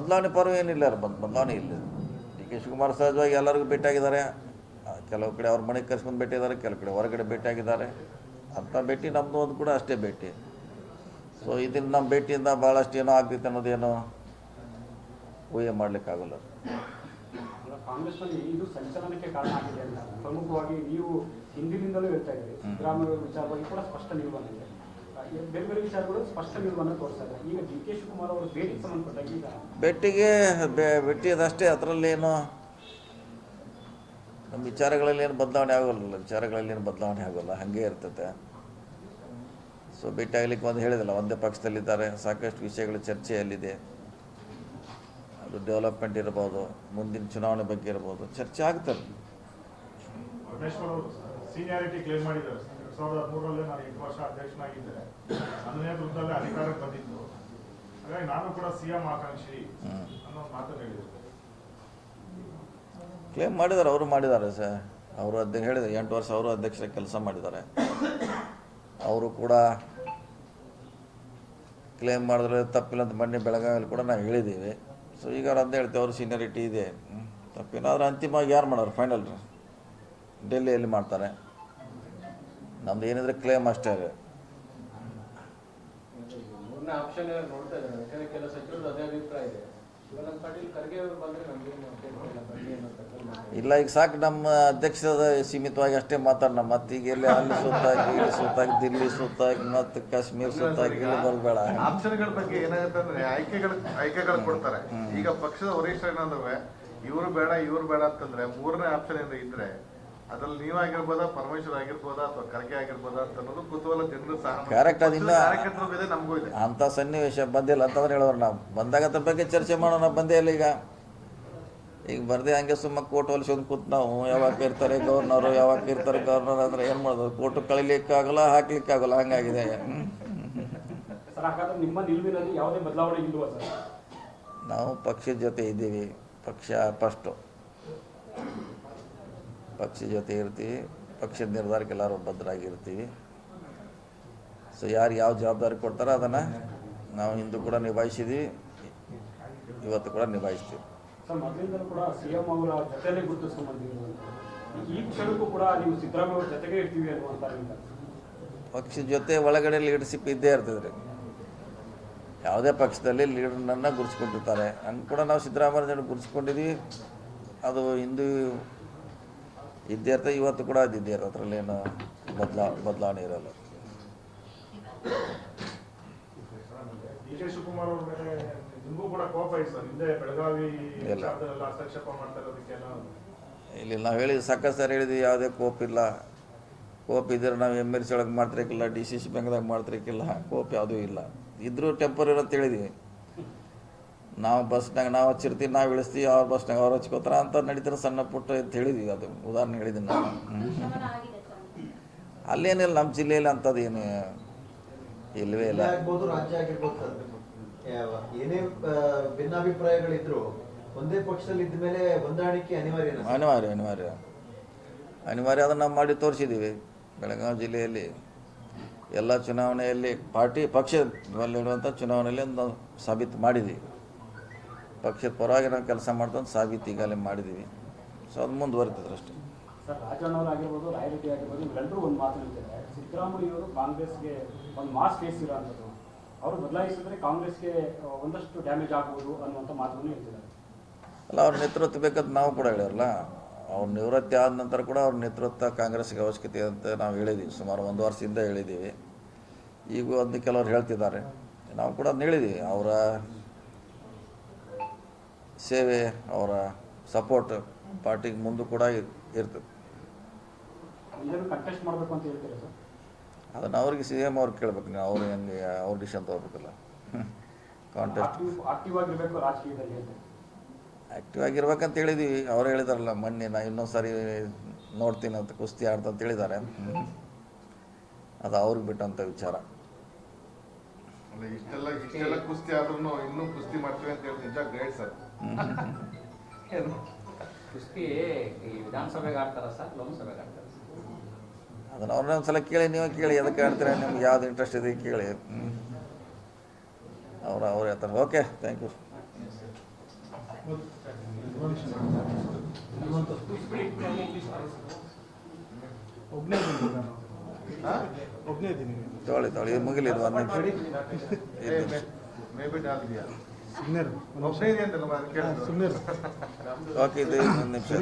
ಬದಲಾವಣೆ ಪರ್ವ ಏನಿಲ್ಲ ಬದ್ ಬದಲಾವಣೆ ಇಲ್ಲ. ಡಿ ಕೆ ಶಿವಕುಮಾರ್ ಸಹಜವಾಗಿ ಎಲ್ಲರಿಗೂ ಭೇಟಿಯಾಗಿದ್ದಾರೆ. ಕೆಲವು ಕಡೆ ಅವ್ರ ಮನೆಗೆ ಕರ್ಸ್ಕೊಂಡು ಭೇಟಿಯಾಗಿದ್ದಾರೆ ಕೆಲವು ಕಡೆ ಹೊರಗಡೆ ಭೇಟಿಯಾಗಿದ್ದಾರೆ. ಅಂಥ ಭೇಟಿ ನಮ್ಮದು ಒಂದು ಕೂಡ ಅಷ್ಟೇ ಭೇಟಿ. ಸೊ ಇದನ್ನು ನಮ್ಮ ಭೇಟಿಯಿಂದ ಭಾಳಷ್ಟು ಏನೋ ಆಗ್ತೈತೆ ಅನ್ನೋದೇನು ಊಹೆ ಮಾಡಲಿಕ್ಕಾಗಲ್ಲ ಕಾಂಗ್ರೆಸ್ನಲ್ಲಿ ಇದು ಸಂಚಲನಕ್ಕೆ ಕಾರಣ ಆಗಿದೆ ಅಂತ. ಪ್ರಮುಖವಾಗಿ ನೀವು ಹಿಂದಿನಿಂದಲೂ ಹೇಳ್ತಾ ಇದ್ದೀರಿ. ಸಿದ್ದರಾಮಯ್ಯ ವಿಚಾರವಾಗಿ ಕೂಡ ಸ್ಪಷ್ಟ ನಿಲುವನ್ನು ಬೇರೆ ಬೇರೆ ವಿಚಾರಗಳು ಸ್ಪಷ್ಟ ನಿಲುವನ್ನು ತೋರಿಸ್ತಾ ಈಗ ಡಿ ಕೆ ಶಿವಕುಮಾರ್ ಅವರು ಭೇಟಿಗೆ ಸಂಬಂಧಪಟ್ಟಾಗ ಈಗ ಭೇಟಿಗೆ ಭೇಟಿಯದಷ್ಟೇ ಅದರಲ್ಲೇನು ನಮ್ಮ ವಿಚಾರಗಳಲ್ಲಿ ಏನು ಬದಲಾವಣೆ ಆಗೋಲ್ಲ ವಿಚಾರಗಳಲ್ಲಿ ಏನು ಬದಲಾವಣೆ ಆಗೋಲ್ಲ ಹಾಗೆ ಇರ್ತದೆ ಸೊ ಭೇಟಿ ಆಗ್ಲಿಕ್ಕೆ ಒಂದು ಹೇಳಿದಲ್ಲ ಒಂದೇ ಪಕ್ಷದಲ್ಲಿದ್ದಾರೆ ಸಾಕಷ್ಟು ವಿಷಯಗಳು ಚರ್ಚೆಯಲ್ಲಿದೆ. ಅದು ಡೆವಲಪ್ಮೆಂಟ್ ಇರ್ಬೋದು ಮುಂದಿನ ಚುನಾವಣೆ ಬಗ್ಗೆ ಇರ್ಬೋದು ಚರ್ಚೆ ಆಗ್ತದೆ. ಸಾವಿರದ ಹದಿಮೂರರಲ್ಲೇ ನಾನು ಎಂಟು ವರ್ಷ ಅಧ್ಯಕ್ಷನಾಗಿದ್ದೆ. ಅದನ್ನೇ ನೇತೃತ್ವದಲ್ಲೇ ಅಧಿಕಾರಕ್ಕೆ ಬಂದಿದ್ದು. ಹಾಗಾಗಿ ನಾನು ಕೂಡ ಸಿಎಂ ಆಕಾಂಕ್ಷಿ. ಅನ್ನೋ ಮಾತು ಹೇಳಿದ್ರು ಕ್ಲೇಮ್ ಮಾಡಿದ್ದಾರೆ ಅವರು ಮಾಡಿದ್ದಾರೆ ಸರ್. ಅವರು ಅಧ್ಯಕ್ಷ, ಹೇಳಿದೆ, ಎಂಟು ವರ್ಷ ಅವರು ಅಧ್ಯಕ್ಷರ ಕೆಲಸ ಮಾಡಿದ್ದಾರೆ. ಅವರು ಕೂಡ ಕ್ಲೇಮ್ ಮಾಡಿದ್ರೆ ತಪ್ಪಿಲ್ಲ ಅಂತ ಮೊನ್ನೆ ಬೆಳಗಾವಿಯಲ್ಲಿ ಕೂಡ ನಾವು ಹೇಳಿದ್ದೀವಿ. ಸೊ ಈಗ ಅಂತ ಹೇಳ್ತೀವಿ, ಅವರು ಸೀನಿಯರಿಟಿ ಇದೆ. ತಪ್ಪೇನಾದ್ರೆ ಅಂತಿಮವಾಗಿ ಯಾರು ಮಾಡೋರು? ಫೈನಲ್ ಡೆಲ್ಲಿಯಲ್ಲಿ ಮಾಡ್ತಾರೆ. ನಮ್ದು ಏನಿದ್ರೆ ಕ್ಲೇಮ್ ಅಷ್ಟೇ ರೀ ಮೂರನೇ ಆಪ್ಷನ್ ನೋಡ್ತಾ ಇದ್ದಾರೆ ಯಾಕಂದ್ರೆ ಕೆಲ ಸಚಿವರು ಅದೇ ಅಭಿಪ್ರಾಯ ಇದೆ. ಶಿವಾನಂದ ಪಾಟೀಲ್ ಖರ್ಗೆ ಬಂದ್ರೆ ನಮ್ಗೇನು ಇಲ್ಲ ಬನ್ನಿ ಅನ್ನೋ ತಕ್ಕಲ್ಲಿ ಇಲ್ಲ ಈಗ ಸಾಕು ನಮ್ಮ ಅಧ್ಯಕ್ಷದ ಸೀಮಿತವಾಗಿ ಅಷ್ಟೇ ಮಾತಾಡೋಣ. ಮತ್ತೆ ಈಗ ಎಲ್ಲಿ ಅಲ್ಲಿ ಸುತ್ತಾಗಿ ಇಲ್ಲಿ ಸುತ್ತಾಗಿ ದಿಲ್ಲಿ ಸುತ್ತಾಗಿ ಮತ್ತೆ ಕಾಶ್ಮೀರ್ ಸುತ್ತಾಗಿ ಇಲ್ಲಿ ಬರಬೇಡ. ಆಪ್ಷನ್ಗಳ ಬಗ್ಗೆ ಏನಾಗುತ್ತೆ ಅಂದ್ರೆ ಆಯ್ಕೆಗಳು ಆಯ್ಕೆಗಳು ಕೊಡ್ತಾರೆ. ಈಗ ಪಕ್ಷದ ವರಿಷ್ಠ ಏನಂದ್ರೆ ಇವ್ರು ಬೇಡ ಇವ್ರು ಬೇಡ ಅಂತಂದ್ರೆ ಮೂರನೇ ಆಪ್ಷನ್ ಏನಾದ್ರು ಇದ್ರೆ ಅದ್ರಲ್ಲಿ ನೀವಾಗಿರ್ಬೋದಾ ಪರಮೇಶ್ವರ್ ಆಗಿರ್ಬೋದಾ ಅಥವಾ ಖರ್ಗೆ ಆಗಿರ್ಬೋದಾ ಅಂತ ಅನ್ನೋದು ಕುತೂಹಲ ಜನರು ಪಕ್ಷದ ಕಾರ್ಯಕರ್ತರಿಗೂ ನಮಗೂ ಇದೆ. ಅಂಥ ಸನ್ನಿವೇಶ ಬಂದಿಲ್ಲ ಅಂತಂದ್ರೆ ಹೇಳೋರು ನಾವು. ಬಂದಾಗ ಅದ್ರ ಬಗ್ಗೆ ಚರ್ಚೆ ಮಾಡೋಣ ಬಂದೇ ಇಲ್ಲ ಈಗ. ಈಗ ಬರ್ದೆ ಹಂಗೆ ಸುಮ್ಮ ಕೋರ್ಟ್ ಹೊಲಿಸ್ಕೊಂಡು ಕೂತ್ ನಾವು ಯಾವಾಗ ಇರ್ತಾರೆ ಗವರ್ನರು ಯಾವಾಗ ಇರ್ತಾರೆ ಗವರ್ನರ್ ಅಂದ್ರೆ ಏನು ಮಾಡೋದು? ಕೋರ್ಟ್ ಕಳಿಲಿಕ್ಕಾಗಲ್ಲ ಹಾಕ್ಲಿಕ್ಕಾಗಲ್ಲ ಹಂಗಾಗಿದೆ. ಹ್ಮ್. ಸರ್ ಹಾಗಾದ್ರೆ ನಿಮ್ಮ ನಿಲುವಿನಲ್ಲಿ ಯಾವುದೇ ಬದಲಾವಣೆ ಇಲ್ವಾ ಸರ್? ನಾವು ಪಕ್ಷದ ಜೊತೆ ಇದ್ದೀವಿ ಪಕ್ಷ ಫಸ್ಟು ಪಕ್ಷದ ಜೊತೆ ಇರ್ತೀವಿ ಪಕ್ಷದ ನಿರ್ಧಾರಕ್ಕೆ ಎಲ್ಲರೂ ಬದ್ಧರಾಗಿರ್ತೀವಿ. ಸೊ ಯಾರು ಯಾವ ಜವಾಬ್ದಾರಿ ಕೊಡ್ತಾರೋ ಅದನ್ನು ನಾವು ಹಿಂದೂ ಕೂಡ ನಿಭಾಯಿಸಿದ್ವಿ ಇವತ್ತು ಕೂಡ ನಿಭಾಯಿಸ್ತೀವಿ. ಪಕ್ಷದ ಜೊತೆ ಒಳಗಡೆ ಲೀಡರ್ಶಿಪ್ ಇದ್ದೇ ಇರ್ತದೆ ರೀ ಯಾವುದೇ ಪಕ್ಷದಲ್ಲಿ ಲೀಡರ್ನನ್ನು ಗುರುಸ್ಕೊಂಡಿರ್ತಾರೆ ಹಂಗೆ ಕೂಡ ನಾವು ಸಿದ್ದರಾಮಯ್ಯ ಗುರುಸ್ಕೊಂಡಿದ್ದೀವಿ ಅದು ಹಿಂದೂ ಇದ್ದೇ ಇರ್ತದೆ ಇವತ್ತು ಕೂಡ ಅದು ಇದ್ದೇ ಇರ್ತದೆ ಅದರಲ್ಲೇನು ಬದಲಾ ಬದಲಾವಣೆ ಇರಲ್ಲ. ಇಲ್ಲ. ನಾವು ಹೇಳಿದ್ವಿ ಸಾಕಷ್ಟು ಸರ್ ಹೇಳಿದ್ವಿ ಯಾವುದೇ ಕೋಪ್ ಇಲ್ಲ. ಕೋಪ್ ಇದ್ರೆ ನಾವು ಎಂ ಎಲ್ ಸಿ ಒಳಗೆ ಮಾಡ್ತಿರಕ್ಕಿಲ್ಲ ಡಿ ಸಿ ಸಿ ಬ್ಯಾಂಕ್ದಾಗ ಮಾಡ್ತಿರಕ್ಕಿಲ್ಲ ಕೋಪ್ ಯಾವುದೂ ಇಲ್ಲ. ಇದ್ರೂ ಟೆಂಪರರಿ ಅಂತ ಹೇಳಿದ್ವಿ. ನಾವು ಬಸ್ನಾಗ ನಾವು ಹಚ್ಚಿರ್ತೀವಿ ನಾವು ಇಳಿಸ್ತೀವಿ ಅವ್ರ ಬಸ್ನಾಗ ಅವ್ರು ಹಚ್ಕೋತಾರ ಅಂತ ನಡೀತಾರೆ ಸಣ್ಣ ಪುಟ್ಟ ಅಂತ ಹೇಳಿದ್ವಿ. ಅದು ಉದಾಹರಣೆ ಹೇಳಿದ್ದೀನಿ ಸರ್ ಅಲ್ಲೇನಿಲ್ಲ ನಮ್ಮ ಜಿಲ್ಲೆಯಲ್ಲಿ ಅಂಥದ್ದು ಏನು ಇಲ್ಲವೇ ಇಲ್ಲ. ಏನೇ ಭಿನ್ನಾಭಿಪ್ರಾಯಗಳಿದ್ರು ಒಂದೇ ಪಕ್ಷದಲ್ಲಿ ಇದ್ದ ಮೇಲೆ ಹೊಂದಾಣಿಕೆ ಅನಿವಾರ್ಯ ಅನಿವಾರ್ಯ ಅನಿವಾರ್ಯ. ಅನಿವಾರ್ಯ ಅದನ್ನು ನಾವು ಮಾಡಿ ತೋರಿಸಿದ್ದೀವಿ ಬೆಳಗಾವಿ ಜಿಲ್ಲೆಯಲ್ಲಿ. ಎಲ್ಲ ಚುನಾವಣೆಯಲ್ಲಿ ಪಾರ್ಟಿ ಪಕ್ಷದಲ್ಲಿರುವಂಥ ಚುನಾವಣೆಯಲ್ಲಿ ಒಂದು ನಾವು ಸಾಬೀತು ಮಾಡಿದ್ದೀವಿ ಪಕ್ಷದ ಪರವಾಗಿ ನಾವು ಕೆಲಸ ಮಾಡ್ತಾ ಸಾಬೀತು ಈಗಾಗಲೇ ಮಾಡಿದ್ದೀವಿ. ಸೊ ಅದು ಮುಂದುವರಿತದೆ ಅಷ್ಟೇ. ಕಾಂಗ್ರೆಸ್ಗೆ ಒಂದು ಮಾಸ್ ಅವರು ಬದಲಾಯಿಸಿದ್ರೆ ಕಾಂಗ್ರೆಸ್ಗೆ ಒಂದಷ್ಟು ಡ್ಯಾಮೇಜ್ ಆಗ್ಬೋದು ಅನ್ನುವಂಥ ಮಾತನ್ನು ಹೇಳ್ತಿದ್ದಾರೆ. ಅಲ್ಲ ಅವ್ರ ನೇತೃತ್ವ ಬೇಕಂತ ನಾವು ಕೂಡ ಹೇಳಿರಲ್ಲ ಅವ್ರ ನಿವೃತ್ತಿ ಆದ ನಂತರ ಕೂಡ ಅವ್ರ ನೇತೃತ್ವ ಕಾಂಗ್ರೆಸ್ಗೆ ಅವಶ್ಯಕತೆ ಇದೆ ಅಂತ ನಾವು ಹೇಳಿದ್ದೀವಿ ಸುಮಾರು ಒಂದು ವರ್ಷದಿಂದ ಹೇಳಿದ್ದೀವಿ ಈಗ ಅದನ್ನ ಕೆಲವರು ಹೇಳ್ತಿದ್ದಾರೆ. ನಾವು ಕೂಡ ಅದನ್ನ ಹೇಳಿದ್ದೀವಿ ಅವರ ಸೇವೆ ಅವರ ಸಪೋರ್ಟ್ ಪಾರ್ಟಿಗೆ ಮುಂದೆ ಕೂಡ ಇರ್- ಇರ್ತದೆ. ಇದನ್ನು ಮಾಡಬೇಕು ಅಂತ ಹೇಳ್ತೀರಾ ಸರ್? ಅದನ್ನು ಅವ್ರಿಗೆ ಸಿ ಎಂ ಅವ್ರಿಗೆ ಕೇಳ್ಬೇಕು ನೀವು ಅವ್ರು ಹೆಂಗೆ ಅವ್ರ ಡಿಸಿಷನ್ ತೊಗೋಬೇಕಲ್ಲ. ಕಾಂಟೆಸ್ಟ್ ಆಕ್ಟಿವ್ ಆಕ್ಟಿವ್ ಆಗಿರಬೇಕು ಅಂತ. ಆ್ಯಕ್ಟಿವ್ ಆಗಿರ್ಬೇಕಂತ ಹೇಳಿದ್ದೀವಿ ಅವ್ರು ಹೇಳಿದಾರಲ್ಲ ಮೊನ್ನೆ ನಾ ಇನ್ನೊಂದು ಸಾರಿ ನೋಡ್ತೀನಿ ಅಂತ ಕುಸ್ತಿ ಆಡ್ತಾ ಅಂತ ಹೇಳಿದ್ದಾರೆ ಅದು ಅವ್ರಿಗೆ ಬಿಟ್ಟಂಥ ವಿಚಾರ. ಅಲ್ಲ ಇಷ್ಟೆಲ್ಲ ಇಷ್ಟೆಲ್ಲ ಕುಸ್ತಿ ಆದ್ರೂ ಇನ್ನೂ ಕುಸ್ತಿ ಮಾಡ್ತೀವಿ ಅಂತ ಹೇಳಿ ನಿಜ ಗ್ರೇಟ್ ಸರ್. ಕುಸ್ತಿ ಈ ವಿಧಾನಸಭೆಗೆ ಆಡ್ತಾರ ಸರ್ ಲೋಕಸಭೆಗೆ ಆಡ್ತಾರ ಸರ್? ಅದನ್ನು ಅವ್ರನ್ನ ಒಂದ್ಸಲ ಕೇಳಿ ನೀವು ಕೇಳಿ ಅದಕ್ಕೆ ಹೇಳ್ತೀರಾ ನಿಮ್ಗೆ ಯಾವ್ದು ಇಂಟ್ರೆಸ್ಟ್ ಇದೆ ಕೇಳಿ. ಅವ್ರ ಅವ್ರು ಹೇಳ್ತಾರೆ. ಓಕೆ ಥ್ಯಾಂಕ್ ಯು ತೊಗೊಳ್ಳಿ ತೊಗೊಳ್ಳಿ. ಇದು ಮುಗಿಲಿ ಇದು ಒಂದು ನಿಮಿಷ ಇದು ನಿಮಿಷ. ಮೇ ಬಿ ಡಾಲ್ ಇದೆಯಾ ಸುಮ್ಮನೆ ಒಬ್ಬನೇ ಇದೆ ಅಂತಲ್ಲ ಕೇಳಿದ್ರು ಸುಮ್ಮನೆ ಓಕೆ ಇದು ಇನ್ನೊಂದು ನಿಮಿಷ